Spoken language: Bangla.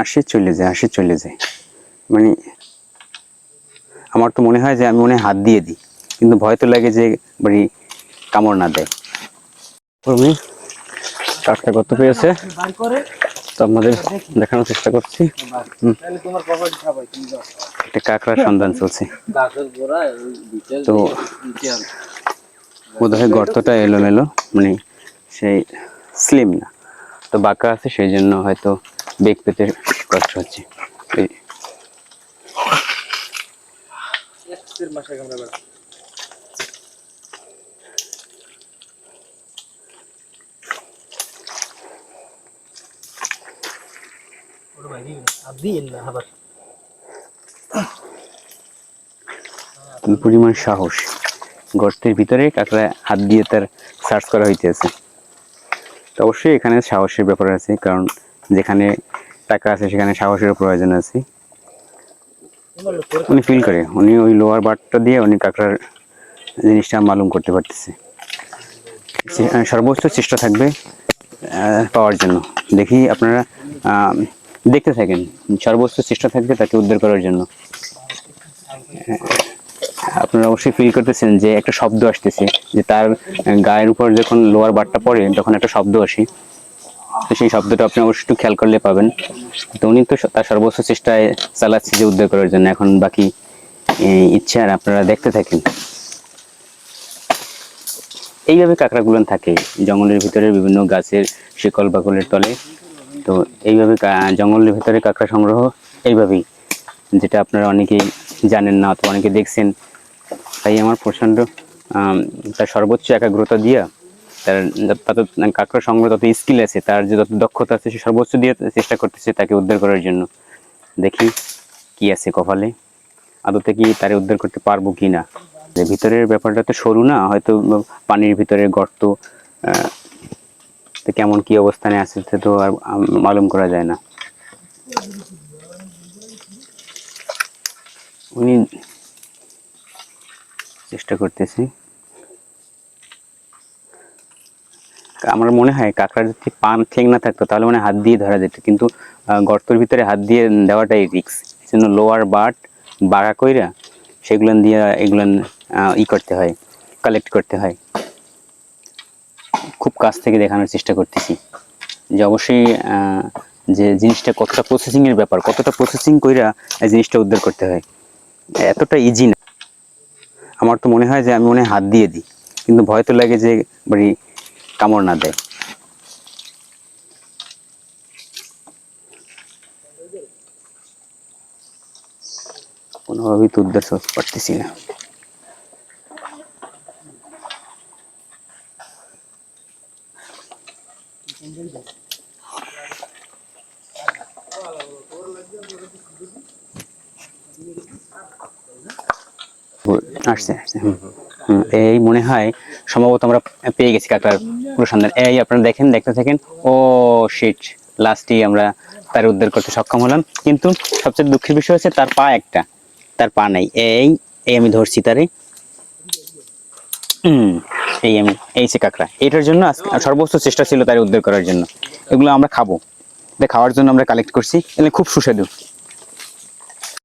আসে চলে যায় আসে চলে যায়। মানে আমার তো মনে হয় যে আমি মনে হাত দিয়ে দিই, কিন্তু ভয় তো লাগে যে বাড়ি কামড় না দেয়। আমি কাকটা কত পেয়েছে তো আপনাদের দেখানোর চেষ্টা করছি। একটা কাঁকড়ার সন্ধান চলছে। তো বোধহয় গর্তটা এলোমেলো মানে সেই স্লিম না। তো বাঁকা আছে, সেই জন্য হয়তো বেগ পেতে কষ্ট হচ্ছে। পরিমাণ সাহস। গর্তের ভিতরে কাঁকড়া হাত দিয়ে তার সার্চ করা হইতেছে। তো অবশ্যই এখানে সাহসের ব্যাপার আছে, কারণ যেখানে টাকা আছে, সেখানে সাহসের প্রয়োজন আছে। উনি ফিল করে। উনি ওই লোয়ার বারটা দিয়ে উনি কাঁকড়ার জিনিসটা মালুম করতে পারতেছে। সর্বোচ্চ চেষ্টা থাকবে পাওয়ার জন্য। দেখি আপনারা দেখতে থাকেন। সর্বোচ্চ চেষ্টা থাকবে তাকে উদ্ধার করার জন্য। আপনারা অবশ্যই ফিল করতেছেন যে একটা শব্দ আসতেছে, যে তার গায়ের উপর যখন লোয়ার বারটা পড়ে, তখন একটা শব্দ আসে। তো সেই শব্দটা আপনি অবশ্যই একটু খেয়াল করলে পাবেন। তো উনি তো তার সর্বোচ্চ চেষ্টায় চালাচ্ছে যে উদ্ধার করার জন্য। এখন বাকি ইচ্ছা আর আপনারা দেখতে থাকেন। এইভাবে কাঁকড়াগুলো থাকে জঙ্গলের ভিতরে বিভিন্ন গাছের শিকল বাকলের তলে। তো এইভাবে জঙ্গলের ভিতরে কাঁকড়া সংগ্রহ এইভাবেই। যেটা আপনারা অনেকেই জানেন না অথবা অনেকে দেখছেন। তাই আমার প্রচণ্ড তার সর্বোচ্চ একাগ্রতা দিয়া তার তত কাঁকড়া সংগ্রহ, তত স্কিল আছে, তার যে যত দক্ষতা আছে, সে সর্বোচ্চ দিয়ে চেষ্টা করতেছে তাকে উদ্ধার করার জন্য। দেখি কি আছে কপালে। আদতে কি তারে উদ্ধার করতে পারব কি না? ভিতরের ব্যাপারটা তো সরু না, হয়তো পানির ভিতরে গর্ত তো কেমন কি অবস্থানে আছে সে তো আর মালুম করা যায় না। উনি চেষ্টা করতেছি। আমার মনে হয় কাঁকড়া যদি পান, ঠেং না থাকতো, তাহলে মানে হাত দিয়ে ধরা যেত। কিন্তু গর্তের ভিতরে হাত দিয়ে দেওয়াটাই রিক্স এই জন্য লোয়ার বাট বাঘা কইরা সেগুলো দিয়ে, এগুলো ই করতে হয় কালেক্ট করতে হয়। খুব কাছ থেকে দেখানোর চেষ্টা করতেছি যে অবশ্যই যে জিনিসটা কতটা প্রসেসিং এর ব্যাপার, কতটা প্রসেসিং কইরা এই জিনিসটা উদ্ধার করতে হয়। এতটা ইজি না। আমার তো মনে হয় যে আমি মনে হাত দিয়ে দিই। কিন্তু ভয় তো লাগে যে, বাড়ি কামড় না দেয়। কোনোভাবেই তো উদ্ধার পারতেছি না। আসছে আসছে। এই মনে হয় সম্ভবত আমরা পেয়ে গেছি কাকার পুরো সন্ধান এই আপনারা দেখেন, দেখতে থাকেন। ও শিট লাস্টেই আমরা তার উদ্ধার করতে সক্ষম হলাম। কিন্তু সবচেয়ে দুঃখের বিষয় হচ্ছে তার পা একটা, তার পা নাই। এই এই আমি ধরছি তারে। এই আমি, এই সে কাঁকড়া। এটার জন্য আজকে সর্বোচ্চ চেষ্টা ছিল তার উদ্ধার করার জন্য। এগুলো আমরা খাব। এটা খাওয়ার জন্য আমরা কালেক্ট করছি। এগুলো খুব সুস্বাদু।